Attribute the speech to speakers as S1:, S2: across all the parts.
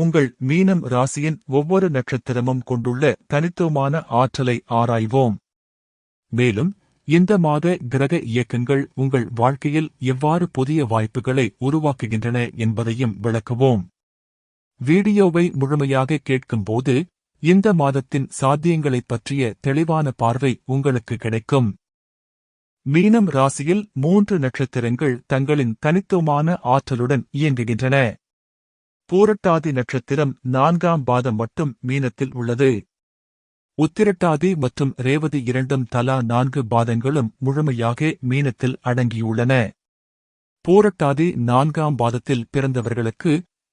S1: உங்கள் மீனம் ராசியின் ஒவ்வொரு நட்சத்திரமும் கொண்டுள்ள தனித்துவமான ஆற்றலை ஆராய்வோம். மேலும் இந்த மாத கிரக இயக்கங்கள் உங்கள் வாழ்க்கையில் எவ்வாறு புதிய வாய்ப்புகளை உருவாக்குகின்றன என்பதையும் விளக்குவோம். வீடியோவை முழுமையாக கேட்கும்போது இந்த மாதத்தின் சாத்தியங்களைப் பற்றிய தெளிவான பார்வை உங்களுக்கு கிடைக்கும். மீனம் ராசியில் மூன்று நட்சத்திரங்கள் தங்களின் தனித்துவமான ஆற்றலுடன் இயங்குகின்றன. பூரட்டாதி நட்சத்திரம் நான்காம் பாதம் மட்டும் மீனத்தில் உள்ளது. உத்திரட்டாதி மற்றும் ரேவதி இரண்டும் தலா நான்கு பாதங்களும் முழுமையாக மீனத்தில் அடங்கியுள்ளன. பூரட்டாதி நான்காம் பாதத்தில் பிறந்தவர்களுக்கு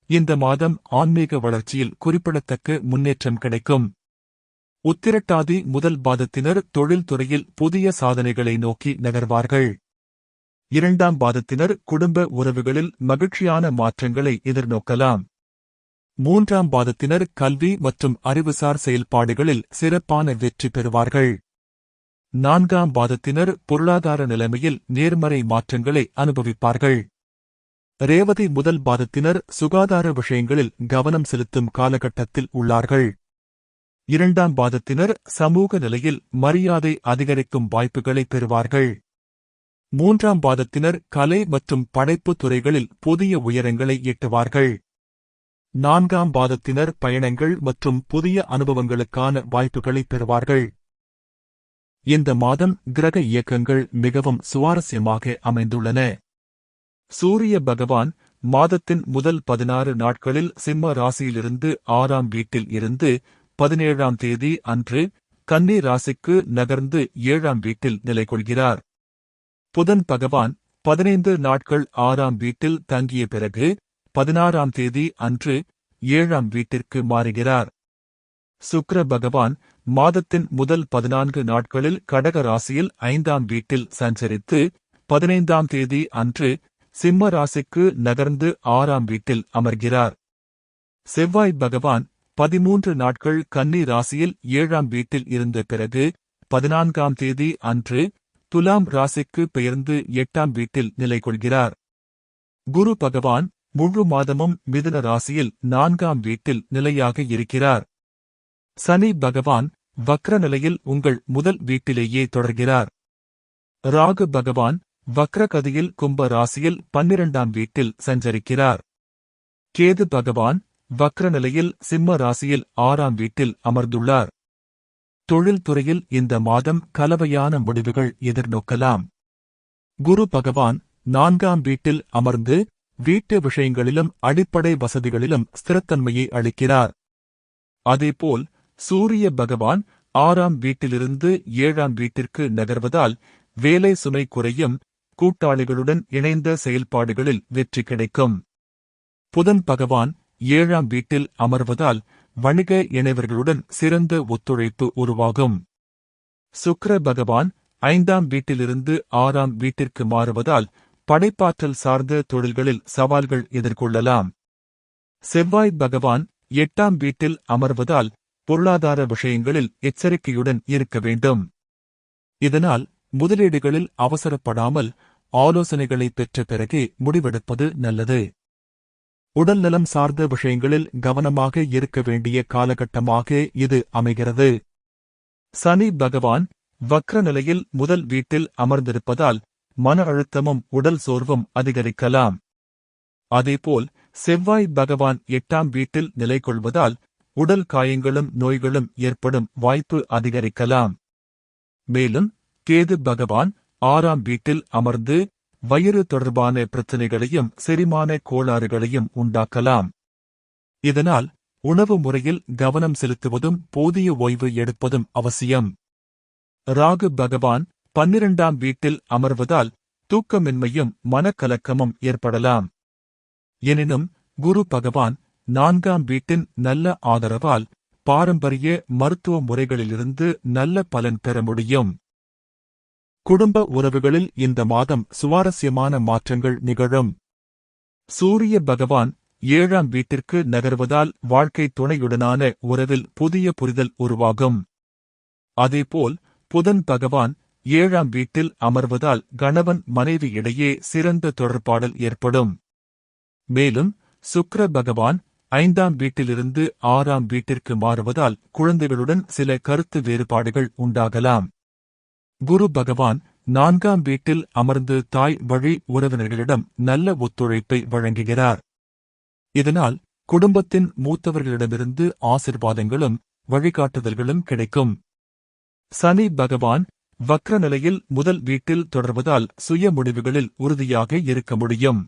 S1: இந்த மாதம் ஆன்மீக வளர்ச்சியில் குறிப்பிடத்தக்க முன்னேற்றம் கிடைக்கும். உத்திரட்டாதி முதல் பாதத்தினர் தொழில்துறையில் புதிய சாதனைகளை நோக்கி நகர்வார்கள். இரண்டாம் பாதத்தினர் குடும்ப உறவுகளில் மகிழ்ச்சியான மாற்றங்களை எதிர்நோக்கலாம். மூன்றாம் பாதத்தினர் கல்வி மற்றும் அறிவுசார் செயல்பாடுகளில் சிறப்பான வெற்றி பெறுவார்கள். நான்காம் பாதத்தினர் பொருளாதார நிலைமையில் நேர்மறை மாற்றங்களை அனுபவிப்பார்கள். ரேவதி முதல் பாதத்தினர் சுகாதார விஷயங்களில் கவனம் செலுத்தும் காலகட்டத்தில் உள்ளார்கள். இரண்டாம் பாதத்தினர் சமூக நிலையில் மரியாதை அதிகரிக்கும் வாய்ப்புகளை பெறுவார்கள். மூன்றாம் பாதத்தினர் கலை மற்றும் படைப்பு துறைகளில் புதிய உயரங்களை எட்டுவார்கள். நான்காம் பாதத்தினர் பயணங்கள் மற்றும் புதிய அனுபவங்களுக்கான வாய்ப்புகளை பெறுவார்கள். இந்த மாதம் கிரக இயக்கங்கள் மிகவும் சுவாரஸ்யமாக அமைந்துள்ளன. சூரிய பகவான் மாதத்தின் முதல் பதினாறு நாட்களில் சிம்ம ராசியிலிருந்து ஆறாம் வீட்டில் இருந்து பதினேழாம் தேதி அன்று கன்னி ராசிக்கு நகர்ந்து ஏழாம் வீட்டில் நிலை கொள்கிறார் புதன் பகவான் பதினைந்து நாட்கள் ஆறாம் வீட்டில் தங்கிய பிறகு பதினாறாம் தேதி அன்று ஏழாம் வீட்டிற்கு மாறுகிறார். சுக்ர பகவான் மாதத்தின் முதல் பதினான்கு நாட்களில் கடக ராசியில் ஐந்தாம் வீட்டில் சஞ்சரித்து பதினைந்தாம் தேதி அன்று சிம்ம ராசிக்கு நகர்ந்து ஆறாம் வீட்டில் அமர்கிறார். செவ்வாய் பகவான் பதிமூன்று நாட்கள் கன்னி ராசியில் ஏழாம் வீட்டில் இருந்த பிறகு பதினான்காம் தேதி அன்று துலாம் ராசிக்கு பெயர்ந்து எட்டாம் வீட்டில் நிலை கொள்கிறார் குரு பகவான் முழு மாதமும் மிதுன ராசியில் நான்காம் வீட்டில் நிலையாக இருக்கிறார். சனி பகவான் வக்ர நிலையில் உங்கள் முதல் வீட்டிலேயே தொடர்கிறார். ராகு பகவான் வக்ரகதியில் கும்ப ராசியில் பன்னிரண்டாம் வீட்டில் சஞ்சரிக்கிறார். கேது பகவான் வக்ர நிலையில் சிம்ம ராசியில் ஆறாம் வீட்டில் அமர்ந்துள்ளார். தொழில்துறையில் இந்த மாதம் கலவையான முடிவுகள் எதிர்நோக்கலாம். குரு பகவான் நான்காம் வீட்டில் அமர்ந்து வீட்டு விஷயங்களிலும் அடிப்படை வசதிகளிலும் ஸ்திரத்தன்மையை அளிக்கிறார். அதேபோல் சூரிய பகவான் ஆறாம் வீட்டிலிருந்து ஏழாம் வீட்டிற்கு நகர்வதால் வேலை சுமை குறையும் கூட்டாளிகளுடன் இணைந்த செயல்பாடுகளில் வெற்றி கிடைக்கும். புதன் பகவான் ஏழாம் வீட்டில் அமர்வதால் வணிக இணைவர்களுடன் சிறந்த ஒத்துழைப்பு உருவாகும். சுக்ர பகவான் ஐந்தாம் வீட்டிலிருந்து ஆறாம் வீட்டிற்கு மாறுவதால் படைப்பாற்றல் சார்ந்த தொழில்களில் சவால்கள் எதிர்கொள்ளலாம். செவ்வாய் பகவான் எட்டாம் வீட்டில் அமர்வதால் பொருளாதார விஷயங்களில் எச்சரிக்கையுடன் இருக்க வேண்டும். இதனால் முதலீடுகளில் அவசரப்படாமல் ஆலோசனைகளை பெற்ற பிறகே முடிவெடுப்பது நல்லது. உடல்நலம் சார்ந்த விஷயங்களில் கவனமாக இருக்க வேண்டிய காலகட்டமாக இது அமைகிறது. சனி பகவான் வக்ர நிலையில் முதல் வீட்டில் அமர்ந்திருப்பதால் மன அழுத்தமும் உடல் சோர்வும் அதிகரிக்கலாம். அதேபோல் செவ்வாய் பகவான் எட்டாம் வீட்டில் நிலை கொள்வதால் உடல் காயங்களும் நோய்களும் ஏற்படும் வாய்ப்பு அதிகரிக்கலாம். மேலும் கேது பகவான் ஆறாம் வீட்டில் அமர்ந்து வயிறு தொடர்பான பிரச்சினைகளையும் செரிமான கோளாறுகளையும் உண்டாக்கலாம். இதனால் உணவு முறையில் கவனம் செலுத்துவதும் போதிய ஓய்வு எடுப்பதும் அவசியம். ராகு பகவான் பன்னிரண்டாம் வீட்டில் அமர்வதால் தூக்கமின்மையும் மனக்கலக்கமும் ஏற்படலாம். எனினும் குரு பகவான் நான்காம் வீட்டின் நல்ல ஆதரவால் பாரம்பரிய மருத்துவ முறைகளிலிருந்து நல்ல பலன் பெற முடியும். குடும்ப உறவுகளில் இந்த மாதம் சுவாரஸ்யமான மாற்றங்கள் நிகழும். சூரிய பகவான் ஏழாம் வீட்டிற்கு நகர்வதால் வாழ்க்கை துணையுடனான உறவில் புதிய புரிதல் உருவாகும். அதேபோல் புதன் பகவான் ஏழாம் வீட்டில் அமர்வதால் கணவன் மனைவி இடையே சிறந்த தொடர்பாடல் ஏற்படும். மேலும் சுக்கர பகவான் ஐந்தாம் வீட்டிலிருந்து ஆறாம் வீட்டிற்கு மாறுவதால் குழந்தைகளுடன் சில கருத்து வேறுபாடுகள் உண்டாகலாம். குரு பகவான் நான்காம் வீட்டில் அமர்ந்து தாய் வழி உறவினர்களிடம் நல்ல ஒத்துழைப்பை வழங்குகிறார். இதனால் குடும்பத்தின் மூத்தவர்களிடமிருந்து ஆசிர்வாதங்களும் வழிகாட்டுதல்களும் கிடைக்கும். சனி பகவான் வக்ர நிலையில் முதல் வீட்டில் தொடர்வதால் சுய முடிவுகளில் உறுதியாக இருக்க முடியும்.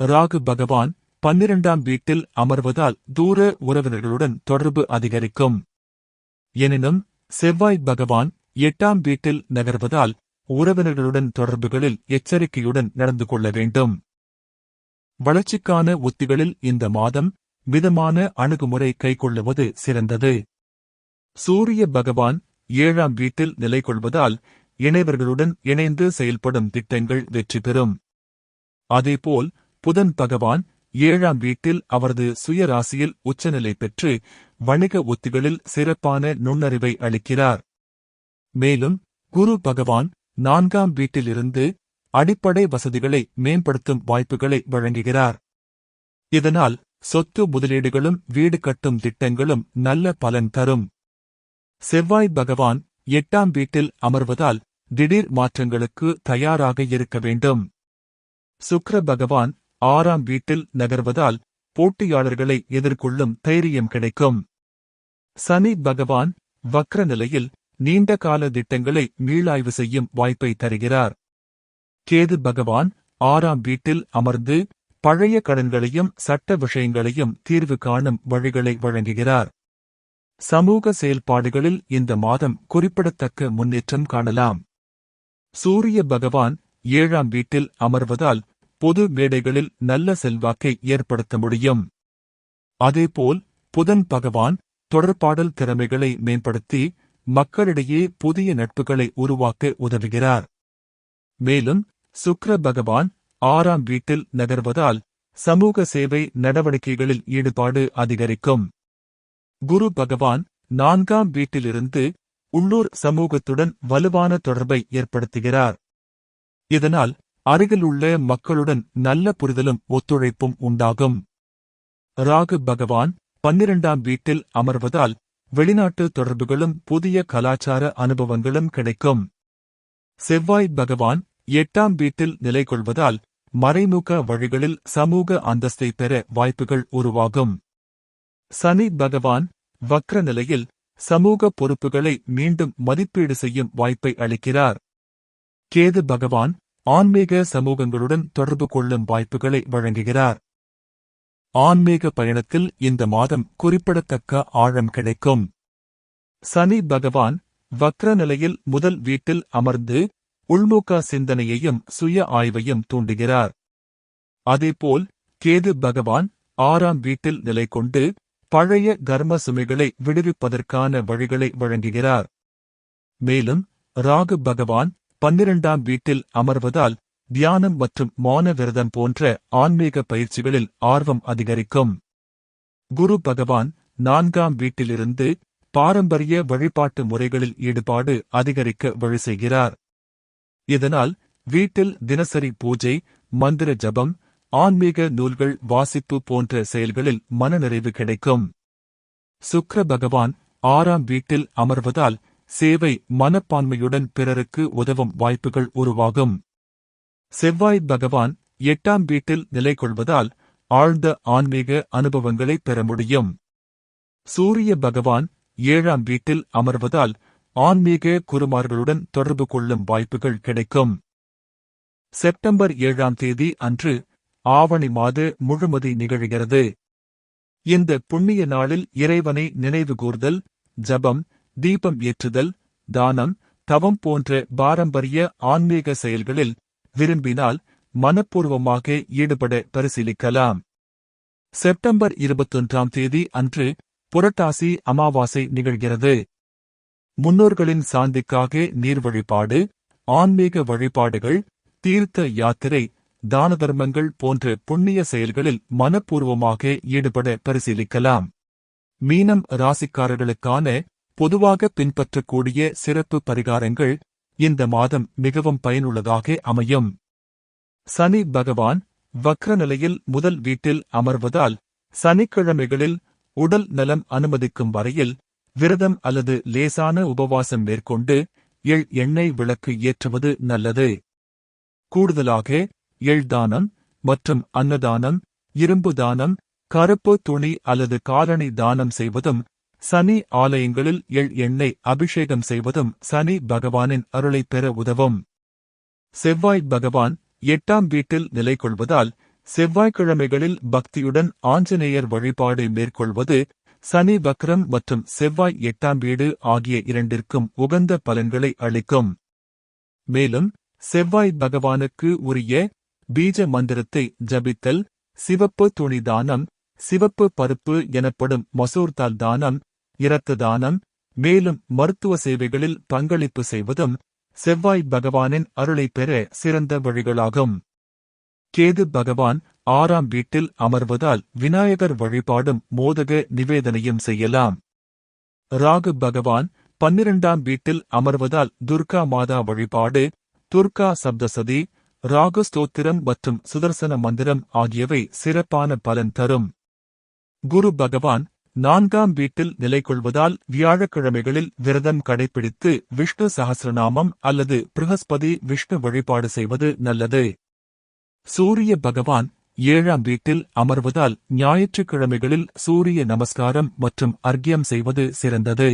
S1: ராகு பகவான் பன்னிரண்டாம் வீட்டில் அமர்வதால் தூர உறவினர்களுடன் தொடர்பு அதிகரிக்கும். எனினும் செவ்வாய் பகவான் எட்டாம் வீட்டில் நகர்வதால் உறவினர்களுடன் தொடர்புகளில் எச்சரிக்கையுடன் நடந்து கொள்ள வேண்டும். வளர்ச்சிக்கான உத்திகளில் இந்த மாதம் மிதமான அணுகுமுறை கைக்கொள்ளுவது சிறந்தது. சூரிய பகவான் ஏழாம் வீட்டில் நிலை கொள்வதால் இணைவர்களுடன் இணைந்து செயல்படும் திட்டங்கள் வெற்றி பெறும். அதேபோல் புதன் பகவான் ஏழாம் வீட்டில் அவரது சுயராசியில் உச்சநிலை பெற்று வணிக உத்திகளில் சிறப்பான நுண்ணறிவை அளிக்கிறார். மேலும் குரு பகவான் நான்காம் வீட்டிலிருந்து அடிப்படை வசதிகளை மேம்படுத்தும் வாய்ப்புகளை வழங்குகிறார். இதனால் சொத்து முதலீடுகளும் வீடு கட்டும் திட்டங்களும் நல்ல பலன் தரும். செவ்வாய் பகவான் எட்டாம் வீட்டில் அமர்வதால் திடீர் மாற்றங்களுக்கு தயாராக இருக்க வேண்டும். சுக்ர பகவான் ஆறாம் வீட்டில் நகர்வதால் போட்டியாளர்களை எதிர்கொள்ளும் தைரியம் கிடைக்கும். சனி பகவான் வக்ர நிலையில் நீண்ட கால திட்டங்களை மீளாய்வு செய்யும் வாய்ப்பை தருகிறார். கேது பகவான் ஆறாம் வீட்டில் அமர்ந்து பழைய கடன்களையும் சட்ட விஷயங்களையும் தீர்வு காணும் வழிகளை வழங்குகிறார். சமூக செயல்பாடுகளில் இந்த மாதம் குறிப்பிடத்தக்க முன்னேற்றம் காணலாம். சூரிய பகவான் ஏழாம் வீட்டில் அமர்வதால் பொது மேடைகளில் நல்ல செல்வாக்கை ஏற்படுத்த முடியும். அதேபோல் புதன் பகவான் தொடர்பாடல் திறமைகளை மேம்படுத்தி மக்களிடையே புதிய நட்புகளை உருவாக்க உதவுகிறார். மேலும் சுக்ர பகவான் ஆறாம் வீட்டில் நகர்வதால் சமூக சேவை நடவடிக்கைகளில் ஈடுபாடு அதிகரிக்கும். குரு பகவான் நான்காம் வீட்டிலிருந்து உள்ளூர் சமூகத்துடன் வலுவான தொடர்பை ஏற்படுத்துகிறார். இதனால் அருகிலுள்ள மக்களுடன் நல்ல புரிதலும் ஒத்துழைப்பும் உண்டாகும். ராகு பகவான் பன்னிரண்டாம் வீட்டில் அமர்வதால் வெளிநாட்டு தொடர்புகளும் புதிய கலாச்சார அனுபவங்களும் கிடைக்கும். செவ்வாய் பகவான் எட்டாம் வீட்டில் நிலை கொள்வதால் மறைமுக வழிகளில் சமூக அந்தஸ்தை பெற வாய்ப்புகள் உருவாகும். சனி பகவான் வக்ர நிலையில் சமூக பொறுப்புகளை மீண்டும் மதிப்பீடு செய்யும் வாய்ப்பை அளிக்கிறார். கேது பகவான் ஆன்மீக சமூகங்களுடன் தொடர்பு கொள்ளும் வாய்ப்புகளை வழங்குகிறார். ஆன்மீக பயணத்தில் இந்த மாதம் குறிப்பிடத்தக்க ஆழம் கிடைக்கும். சனி பகவான் வக்ர நிலையில் முதல் வீட்டில் அமர்ந்து உள்முக சிந்தனையையும் சுய ஆய்வையும் தூண்டுகிறார். அதேபோல் கேது பகவான் ஆறாம் வீட்டில் நிலை கொண்டு பழைய கர்ம சுமைகளை விடுவிப்பதற்கான வழிகளை வழங்குகிறார். மேலும் ராகு பகவான் பன்னிரண்டாம் வீட்டில் அமர்வதால் தியானம் மற்றும் மௌன விரதம் போன்ற ஆன்மீக பயிற்சிகளில் ஆர்வம் அதிகரிக்கும். குரு பகவான் நான்காம் வீட்டிலிருந்து பாரம்பரிய வழிபாட்டு முறைகளில் ஈடுபாடு அதிகரிக்க வழி செய்கிறார். இதனால் வீட்டில் தினசரி பூஜை மந்திர ஜபம் ஆன்மீக நூல்கள் வாசிப்பு போன்ற செயல்களில் மனநிறைவு கிடைக்கும். சுக்ர பகவான் ஆறாம் வீட்டில் அமர்வதால் சேவை மனப்பான்மையுடன் பிறருக்கு உதவும் வாய்ப்புகள் உருவாகும். செவ்வாய் பகவான் எட்டாம் வீட்டில் நிலை கொள்வதால் ஆழ்ந்த ஆன்மீக அனுபவங்களை பெற முடியும். சூரிய பகவான் ஏழாம் வீட்டில் அமர்வதால் ஆன்மீக குருமார்களுடன் தொடர்பு கொள்ளும் வாய்ப்புகள் கிடைக்கும். செப்டம்பர் ஏழாம் தேதி அன்று ஆவணி மாத முழுமதி நிகழ்கிறது. இந்த புண்ணிய நாளில் இறைவனை நினைவுகூர்தல் ஜபம் தீபம் ஏற்றுதல் தானம் தவம் போன்ற பாரம்பரிய ஆன்மீக செயல்களில் விரும்பினால் மனப்பூர்வமாக ஈடுபட பரிசீலிக்கலாம். செப்டம்பர் இருபத்தொன்றாம் தேதி அன்று புரட்டாசி அமாவாசை நிகழ்கிறது. முன்னோர்களின் சாந்திக்காக நீர் வழிபாடு ஆன்மீக வழிபாடுகள் தீர்த்த யாத்திரை தான தர்மங்கள் போன்ற புண்ணிய செயல்களில் மனப்பூர்வமாக ஈடுபட பரிசீலிக்கலாம். மீனம் ராசிக்காரர்களுக்கான பொதுவாக பின்பற்றக்கூடிய சிறப்பு பரிகாரங்கள் இந்த மாதம் மிகவும் பயனுள்ளதாக அமையும். சனி பகவான் வக்ர நிலையில் முதல் வீட்டில் அமர்வதால் சனிக்கிழமைகளில் உடல் நலம் அனுமதிக்கும் வரையில் விரதம் அல்லது லேசான உபவாசம் மேற்கொண்டு எள் எண்ணெய் விளக்கு ஏற்றுவது நல்லது. கூடுதலாக எள் தானம் மற்றும் அன்னதானம் இரும்பு தானம் கருப்பு துணி அல்லது காலணி தானம் செய்வதும் சனி ஆலயங்களில் எள் எண்ணெய் அபிஷேகம் செய்வதும் சனி பகவானின் அருளைப் பெற உதவும். செவ்வாய் பகவான் எட்டாம் வீட்டில் நிலை கொள்வதால் செவ்வாய்க்கிழமைகளில் பக்தியுடன் ஆஞ்சநேயர் வழிபாடு மேற்கொள்வது சனி வக்ரம் மற்றும் செவ்வாய் எட்டாம் வீடு ஆகிய இரண்டிற்கும் உகந்த பலன்களை அளிக்கும். மேலும் செவ்வாய் பகவானுக்கு உரிய பீஜ மந்திரத்தை ஜபித்தல் சிவப்பு துணி தானம் சிவப்பு பருப்பு எனப்படும் மசூர்தால் தானம் இரத்த தானம் மேலும் மருத்துவ சேவைகளில் பங்களிப்பு செய்வதும் செவ்வாய் பகவானின் அருளைப் பெற சிறந்த வழிகளாகும். கேது பகவான் ஆறாம் வீட்டில் அமர்வதால் விநாயகர் வழிபாடும் மோதக நிவேதனையும் செய்யலாம். ராகு பகவான் பன்னிரண்டாம் வீட்டில் அமர்வதால் துர்கா மாதா வழிபாடு துர்கா சப்தசதி ராகு ஸ்தோத்திரம் மற்றும் சுதர்சன மந்திரம் ஆகியவை சிறப்பான பலன் தரும். குரு பகவான் நான்காம் வீட்டில் நிலை கொள்வதால் வியாழக்கிழமைகளில் விரதம் கடைபிடித்து விஷ்ணு சகசிரநாமம் அல்லது பிருகஸ்பதி விஷ்ணு வழிபாடு செய்வது நல்லது. சூரிய பகவான் ஏழாம் வீட்டில் அமர்வதால் ஞாயிற்றுக்கிழமைகளில் சூரிய நமஸ்காரம் மற்றும் அர்க்கியம் செய்வது சிறந்தது.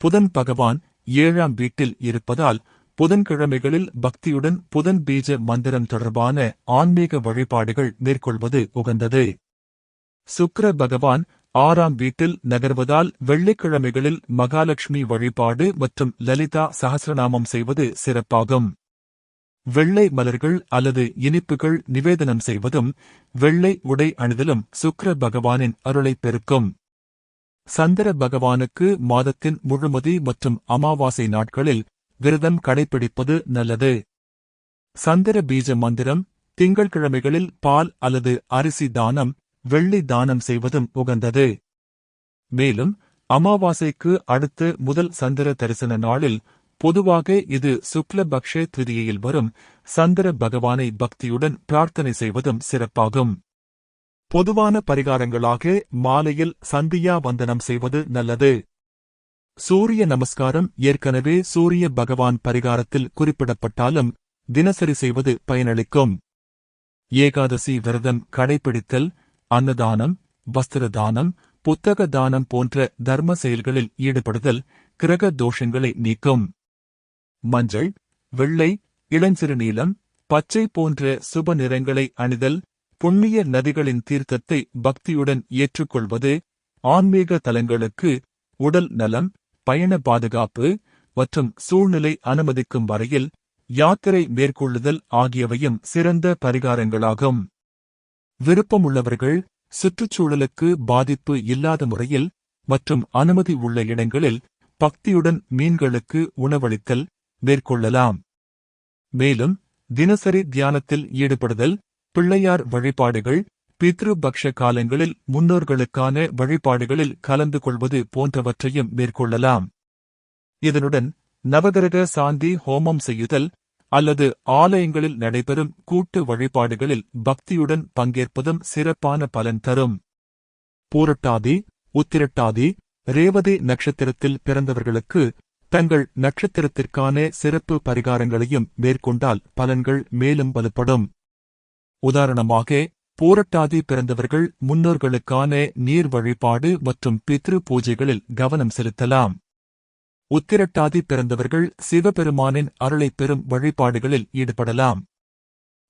S1: புதன் பகவான் ஏழாம் வீட்டில் இருப்பதால் புதன்கிழமைகளில் பக்தியுடன் புதன் பீஜ மந்திரம் தொடர்பான ஆன்மீக வழிபாடுகள் மேற்கொள்வது உகந்தது. சுக்கர பகவான் ஆறாம் வீட்டில் நகர்வதால் வெள்ளிக்கிழமைகளில் மகாலட்சுமி வழிபாடு மற்றும் லலிதா சகசிரநாமம் செய்வது சிறப்பாகும். வெள்ளை மலர்கள் அல்லது இனிப்புகள் நிவேதனம் செய்வதும் வெள்ளை உடை அணிதலும் சுக்கர பகவானின் அருளை பெருக்கும். சந்திர பகவானுக்கு மாதத்தின் முழுமதி மற்றும் அமாவாசை நாட்களில் விரதம் கடைபிடிப்பது நல்லது. சந்திர பீஜ மந்திரம் திங்கள்கிழமைகளில் பால் அல்லது அரிசி தானம் வெள்ளி தானம் செய்வதும் உகந்தது. மேலும் அமாவாசைக்கு அடுத்து முதல் சந்திர தரிசன நாளில் பொதுவாக இது சுக்லபக்ஷ திருதியில் வரும். சந்திர பகவானை பக்தியுடன் பிரார்த்தனை செய்வதும் சிறப்பாகும். பொதுவான பரிகாரங்களாக மாலையில் சந்தியா வந்தனம் செய்வது நல்லது. சூரிய நமஸ்காரம் ஏற்கனவே சூரிய பகவான் பரிகாரத்தில் குறிப்பிடப்பட்டாலும் தினசரி செய்வது பயனளிக்கும். ஏகாதசி விரதம் கடைபிடித்தல் அன்னதானம் வஸ்திர தானம் புத்தக தானம் போன்ற தர்ம செயல்களில் ஈடுபடுதல் கிரக தோஷங்களை நீக்கும். மஞ்சள் வெள்ளை இளஞ்சிறுநீளம் பச்சை போன்ற சுப நிறங்களை அணிதல் புண்ணிய நதிகளின் தீர்த்தத்தை பக்தியுடன் ஏற்றுக்கொள்வது ஆன்மீக தலங்களுக்கு உடல் நலம் பயண பாதுகாப்பு மற்றும் சூழ்நிலை அனுமதிக்கும் வரையில் யாத்திரை மேற்கொள்ளுதல் ஆகியவையும் சிறந்த பரிகாரங்களாகும். விருப்பமுள்ளவர்கள் சுற்றுச்சூழலுக்கு பாதிப்பு இல்லாத முறையில் மற்றும் அனுமதி உள்ள இடங்களில் பக்தியுடன் மீன்களுக்கு உணவளித்தல் மேற்கொள்ளலாம். மேலும் தினசரி தியானத்தில் ஈடுபடுதல் பிள்ளையார் வழிபாடுகள் பித்ருபக்ஷ காலங்களில் முன்னோர்களுக்கான வழிபாடுகளில் கலந்து கொள்வது போன்றவற்றையும் மேற்கொள்ளலாம். இதனுடன் நவகிரக சாந்தி ஹோமம் செய்யுதல் அல்லது ஆலயங்களில் நடைபெறும் கூட்டு வழிபாடுகளில் பக்தியுடன் பங்கேற்பதும் சிறப்பான பலன் தரும். பூரட்டாதி உத்திரட்டாதி ரேவதி நட்சத்திரத்தில் பிறந்தவர்களுக்கு தங்கள் நட்சத்திரத்திற்கான சிறப்பு பரிகாரங்களையும் மேற்கொண்டால் பலன்கள் மேலும் வலுப்படும். உதாரணமாக பூரட்டாதி பிறந்தவர்கள் முன்னோர்களுக்கான நீர் வழிபாடு மற்றும் பித்ரு பூஜைகளில் கவனம் செலுத்தலாம். உத்திரட்டாதி பிறந்தவர்கள் சிவபெருமானின் அருளைப் பெறும் வழிபாடுகளில் ஈடுபடலாம்.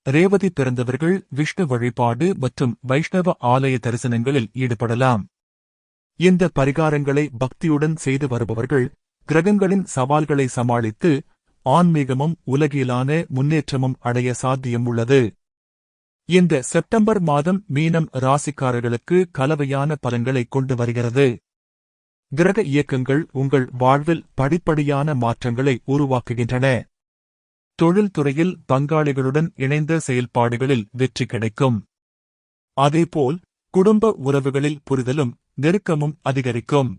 S1: ரேவதி பிறந்தவர்கள் விஷ்ணு வழிபாடு மற்றும் வைஷ்ணவ ஆலய தரிசனங்களில் ஈடுபடலாம். இந்த பரிகாரங்களை பக்தியுடன் செய்து வருபவர்கள் கிரகங்களின் சவால்களை சமாளித்து ஆன்மீகமும் உலகிலான முன்னேற்றமும் அடைய சாத்தியம் உள்ளது. இந்த செப்டம்பர் மாதம் மீனம் ராசிக்காரர்களுக்கு கலவையான பலன்களை கொண்டு வருகிறது. கிரக இயக்கங்கள் உங்கள் வாழ்வில் படிப்படியான மாற்றங்களை உருவாக்குகின்றன. தொழில்துறையில் பங்காளிகளுடன் இணைந்த செயல்பாடுகளில் வெற்றி கிடைக்கும். அதேபோல் குடும்ப உறவுகளில் புரிதலும் நெருக்கமும் அதிகரிக்கும்.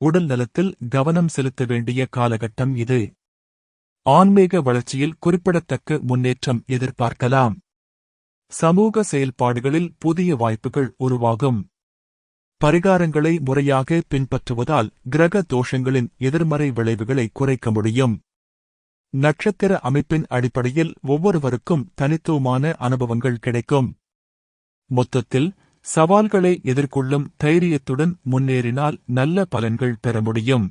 S1: உடல் நலத்தில் கவனம் செலுத்த வேண்டிய காலகட்டம் இது. ஆன்மீக வளர்ச்சியில் குறிப்பிடத்தக்க முன்னேற்றம் எதிர்பார்க்கலாம். சமூக செயல்பாடுகளில் புதிய வாய்ப்புகள் உருவாகும். பரிகாரங்களை முறையாக பின்பற்றுவதால் கிரக தோஷங்களின் எதிர்மறை விளைவுகளை குறைக்க முடியும். நட்சத்திர அமைப்பின் அடிப்படையில் ஒவ்வொருவருக்கும் தனித்துவமான அனுபவங்கள் கிடைக்கும். மொத்தத்தில் சவால்களை எதிர்கொள்ளும் தைரியத்துடன் முன்னேறினால் நல்ல பலன்கள் பெற முடியும்.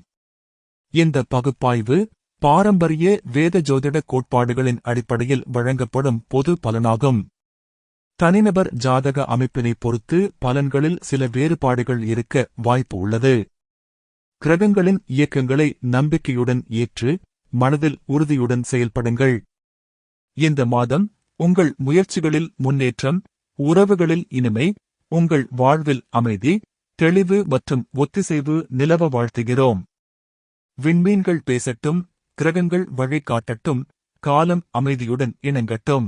S1: இந்த பகுப்பாய்வு பாரம்பரிய வேத ஜோதிட கோட்பாடுகளின் அடிப்படையில் வழங்கப்படும் பொது பலனாகும். தனிநபர் ஜாதக அமைப்பினை பொறுத்து பலன்களில் சில வேறுபாடுகள் இருக்க வாய்ப்பு உள்ளது. கிரகங்களின் இயக்கங்களை நம்பிக்கையுடன் ஏற்று மனதில் உறுதியுடன் செயல்படுங்கள். இந்த மாதம் உங்கள் முயற்சிகளில் முன்னேற்றம் உறவுகளில் இனிமை உங்கள் வாழ்வில் அமைதி தெளிவு மற்றும் ஒத்திசைவு நிலவ வாழ்த்துகிறோம். விண்மீன்கள் பேசட்டும் கிரகங்கள் வழிகாட்டட்டும் காலம் அமைதியுடன் இணங்கட்டும்.